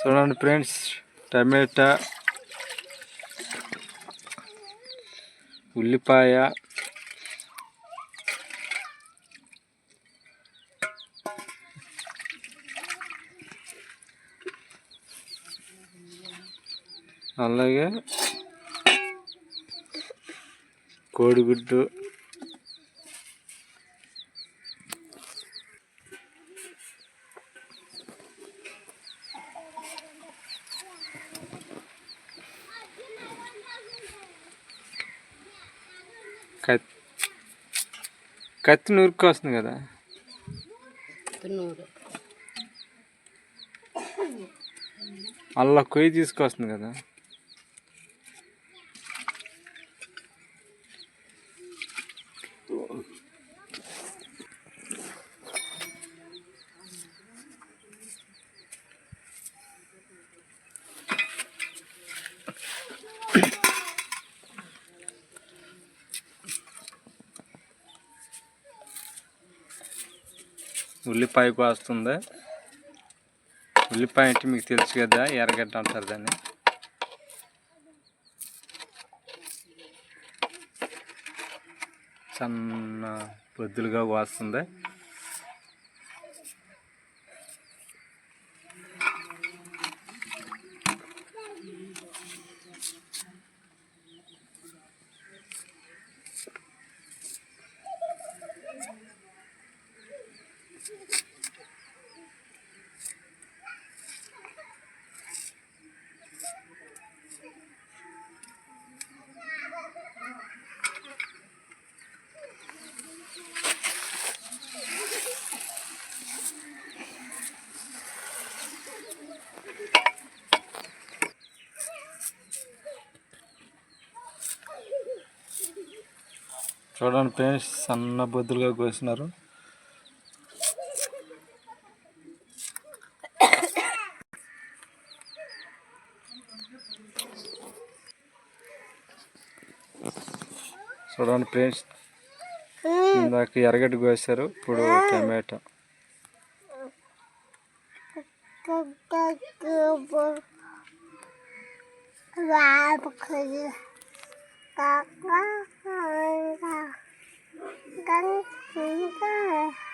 చూడండి ఫ్రెండ్స్ టమాటా ఉల్లిపాయ అలాగే కోడిగుడ్డు కత్తి కత్తి నూరుకు వస్తుంది కదా. అల్ల కొయ్యి తీసుకొస్తుంది కదా. ఉల్లిపాయ కోస్తుంది. ఉల్లిపాయ అంటే మీకు తెలుసు కదా ఎర్రగడ్డ అంటారు దాన్ని. సన్న పొద్దులుగా కోస్తుంది. చూడండి ఫ్రెండ్స్ సన్న బొద్దులుగా కోసినారు. చూడండి ఫ్రెండ్స్ ఇందాక ఎరగడ్డ కోసారు ఇప్పుడు టమాటో. 当你在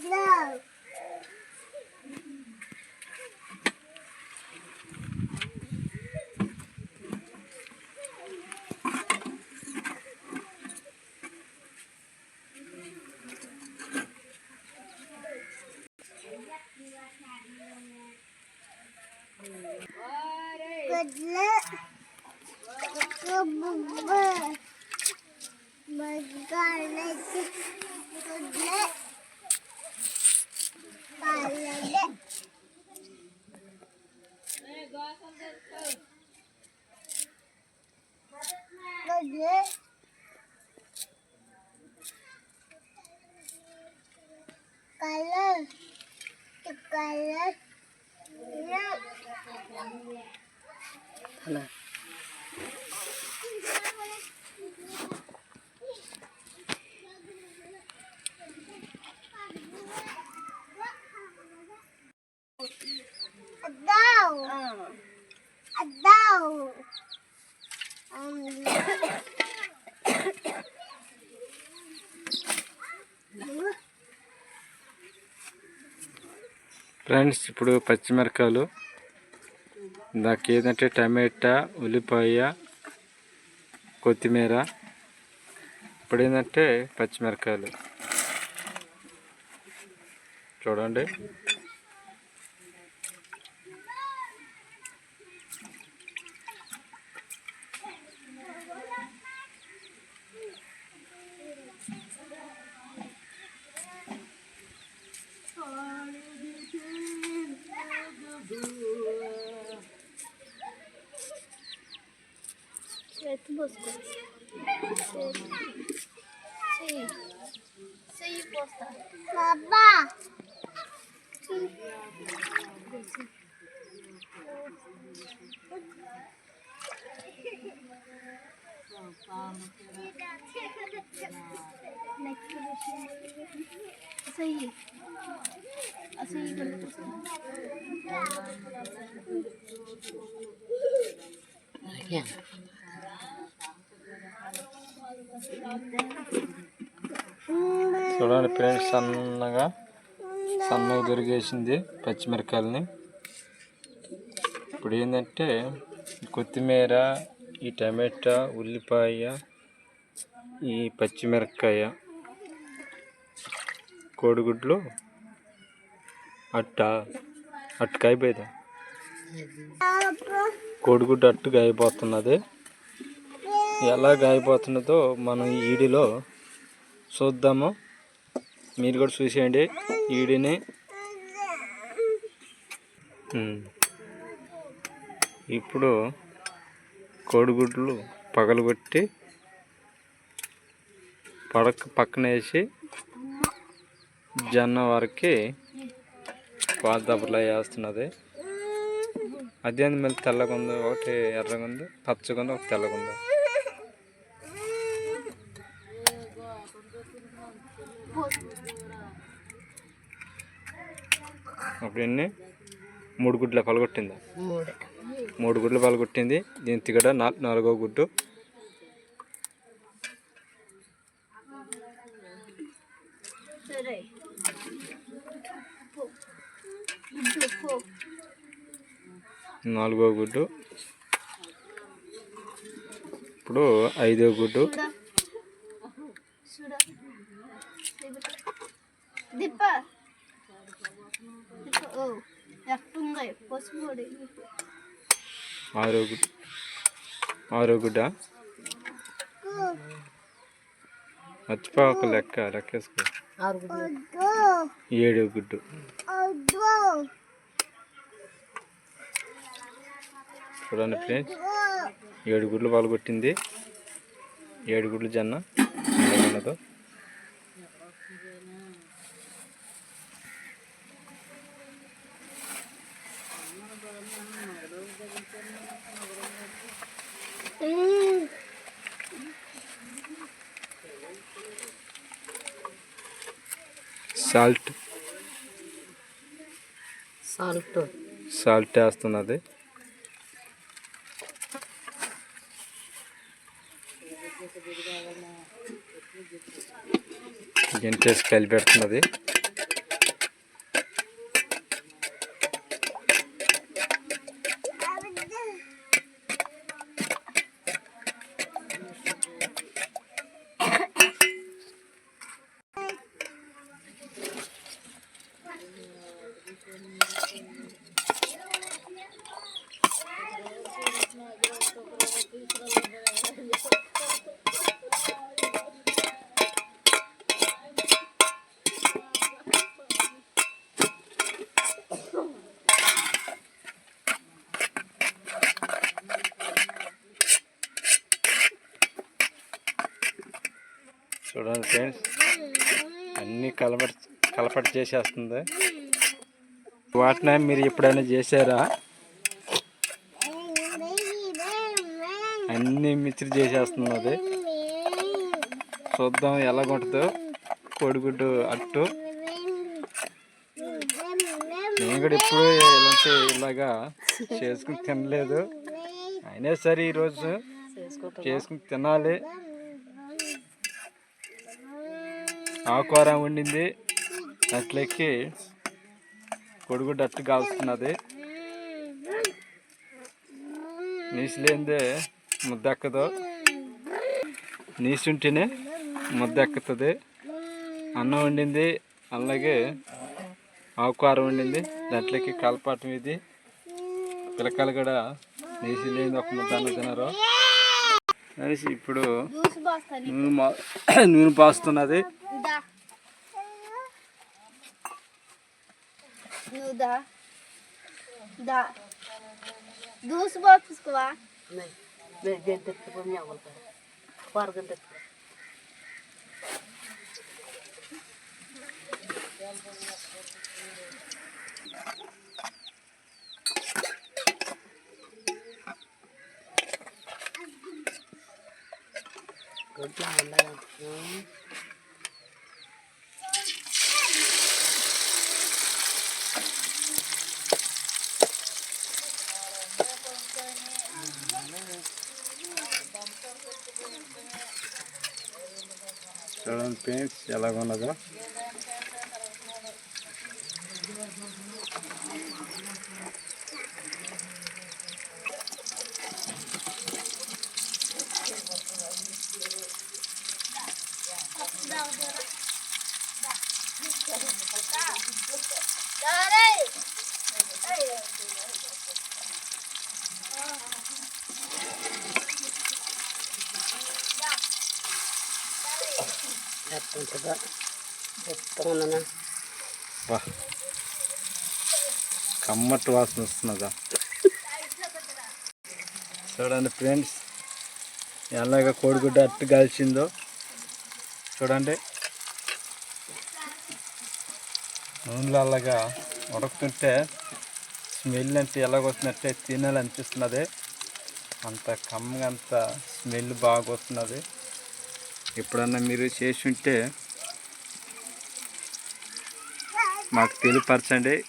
glow. ఫ్రెండ్స్ ఇప్పుడు పచ్చిమిరకాయలు. దానికి ఏంటంటే టమాటా ఉల్లిపాయ కొత్తిమీర. ఇప్పుడు ఏంటంటే పచ్చిమిరకాయలు. చూడండి. Bosco. Sei. Sei posta. Babá. सही सही कर Yeah. చూడండి ఫ్రెండ్స్ సన్నగా సన్నగా దొరికేసింది పచ్చిమిరకాయలని. ఇప్పుడు ఏంటంటే కొత్తిమీర ఈ టమాటా ఉల్లిపాయ ఈ పచ్చిమిరపకాయ కోడిగుడ్లు అట్ట అట్టుకు అయిపోయింది కోడిగుడ్డు అట్టుగా అయిపోతున్నది. ఎలా గాయపోతున్నదో మనం ఈడిలో చూద్దాము. మీరు కూడా చూసేయండి ఈడిని. ఇప్పుడు కోడిగుడ్లు పగలగొట్టి పడక పక్కన వేసి జొన్న వారికి పాల వేస్తున్నది. అదేంది మళ్ళీ తెల్లగా ఉంది ఒకటి ఎర్రగా ఉంది పచ్చగా ఉంది ఒకటి తెల్లగా ఉంది ఎన్ని మూడు గుడ్ల పలగొట్టింది. మూడు. మూడు గుడ్లు పలగొట్టింది. దీని తిగడ నాలుగో గుడ్డు. నాలుగో గుడ్డు. ఇప్పుడు ఐదో గుడ్డు. చూడ దిప్ప దిప్ప ఓ ఎట్టుంది పసుపు పొడి ఆరో గుడ్డు ఆరో గుడ్డ మర్చిపోక లెక్క లెక్కేసుకో. ఏడో గుడ్డు. చూడండి ఫ్రెండ్స్ ఏడు గుడ్లు పాల్గొట్టింది ఏడు గుడ్లు జొన్న. సాల్ట్. సాల్ట్. సాల్ట్ వేస్తున్నది. గంటేసి కలిపెడుతున్నది. చూడండి ఫ్రెండ్స్ అన్నీ కలపట్ కలపట్ చేసేస్తుంది. వాటినే మీరు ఎప్పుడైనా చేశారా? అన్నీ మిక్సర్ అది. చూద్దాం ఎలాగుంటుందో కోడిగుడ్డు అట్టు. నేను కూడా ఎప్పుడు ఇలాంటి ఇలాగా చేసుకుని తినలేదు. అయినా సరే ఈరోజు చేసుకుని తినాలి. ఆకుకూర వండింది. అట్లెక్కి కొడుగుడ్డు అట్టు కాల్స్తున్నది నీసు లేనిదే ముద్దక్కదు. నీసు ఉంటేనే ముద్ద ఎక్కుతుంది అన్నం వండింది. అలాగే ఆకుకారం వండింది. దాంట్లోకి కలపాటం ఇది. పిల్లకాయలు కూడా నీసి లేని ఒక ముద్ద అన్నం తిన్నారు అనేసి ఇప్పుడు nuda. Nuda. Да. Дус в отпуск ва? Не. Не, ден тек по меня вот. Пар ган тек. Good job, man. చూడండి పెయింట్స్ ఎలాగ ఉన్నదో ఎత్తుంటుందా ఎత్తుకున్నానా వా కమ్మటి వాసన వస్తున్నదా? చూడండి ఫ్రెండ్స్ ఎలాగ కోడిగుడ్డ అట్టు కాల్చిందో చూడండి. నూనెలో అలాగా ఉడకుతుంటే స్మెల్ అంటే ఎలాగొస్తున్నట్టే తినాలనిపిస్తున్నది. అంత కమ్మగా అంత స్మెల్ బాగా వస్తున్నది ఎప్పుడన్నా మీరు చేసి ఉంటే మాకు తెలియపరచండి.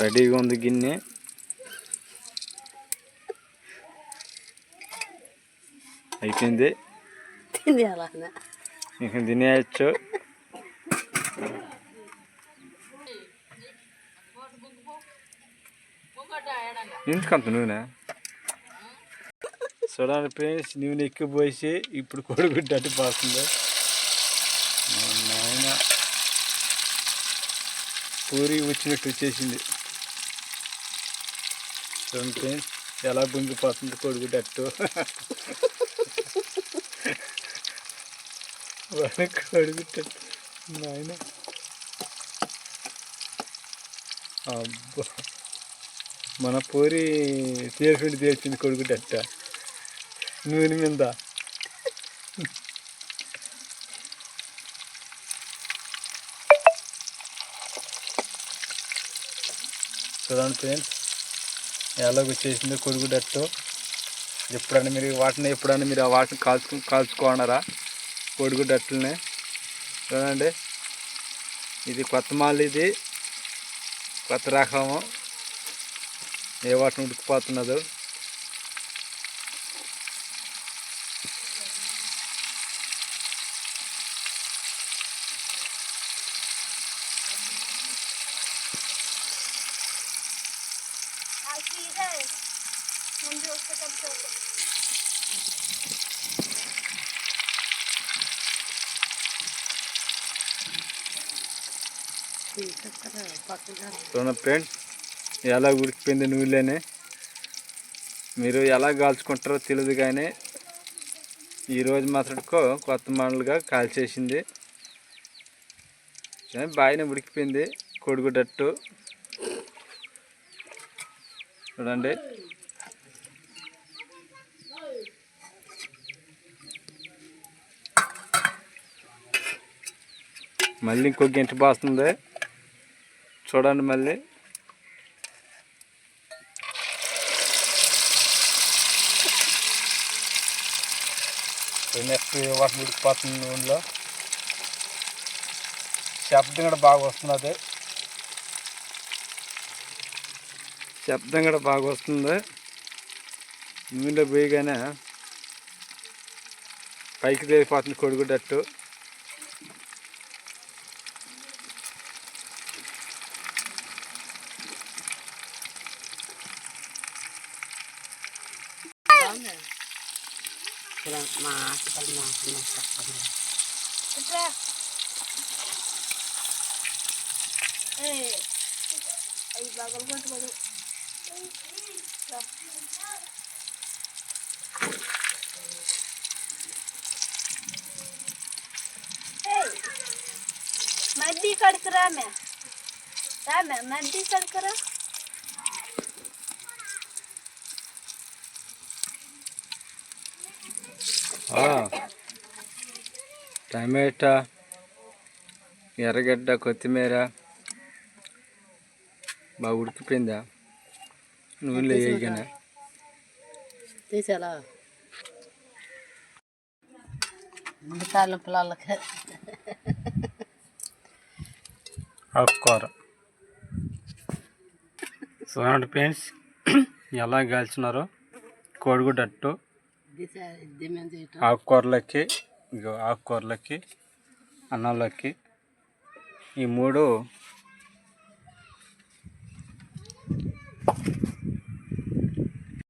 రెడీగా ఉంది గిన్నె. అయిపోయింది. తినేయచ్చు. ఎందుకంత నూనె? చూడండి ఫ్రెండ్స్ నూనె ఎక్కువ పోసి ఇప్పుడు కొడుకుంటే అటు పోతుంది నాయన పూరి వచ్చినట్టు వచ్చేసింది. చూడండి ఫ్రెండ్స్ ఎలా గుంగిపోతుంది కొడుకుంటే అట్టు వాడు కొడుగుడ్డ నాయన. అబ్బా. మన పూరి తేల్పిండి తేల్చింది కొడుకుటట్ట నూనె మీద. చూడండి ఫ్రెండ్స్ ఎలాగ వచ్చేసిందో కొడుకుటట్టు ఎప్పుడన్నా మీరు వాటిని ఎప్పుడైనా మీరు ఆ వాటిని కాల్చుకు కాల్చుకోనరా కొడుకుటట్లనే చూడండి. ఇది కొత్త మాల్ ఇది. కొత్త రకము. ఏ వాటిని ఉడికిపోతున్నదో ముందు వస్తే కొంచెం పక్కన చూడండి ఫ్రెండ్స్ ఎలా ఉడికిపోయింది నూనెలోనే? మీరు ఎలా కాల్చుకుంటారో తెలియదు కానీ ఈరోజు మాత్రకో కొత్త మోడల్గా కాల్చేసింది. బాగానే ఉడికిపోయింది కొడుకుటట్టు చూడండి. మళ్ళీ ఇంకో గంట బాస్తుంది చూడండి మళ్ళీ. నెక్స్ట్ ఉడికిపోతుంది నూనెలో. శబ్దం కూడా బాగా వస్తున్నది. శబ్దం కూడా బాగా వస్తుంది. నూనెలో పోయగానే పైకి తేలిపోతుంది కొడుకుడట్టు మడ్డీ కడుకు రామే. రామే మడ్డీ కడుకురా టమాటా ఎర్రగడ్డ కొత్తిమీర బాగా ఉడికిపోయిందా? వేయగానే తీసేలా. ముందు కాలం పిల్లలకి. ఆకుకూర. చూడండి ఫ్రెండ్స్ ఎలా కాల్చున్నారో కోడిగుడ్డ అట్టు ఆకుకూరలకి ఆకుకూరలకి అన్నంలోకి ఈ మూడు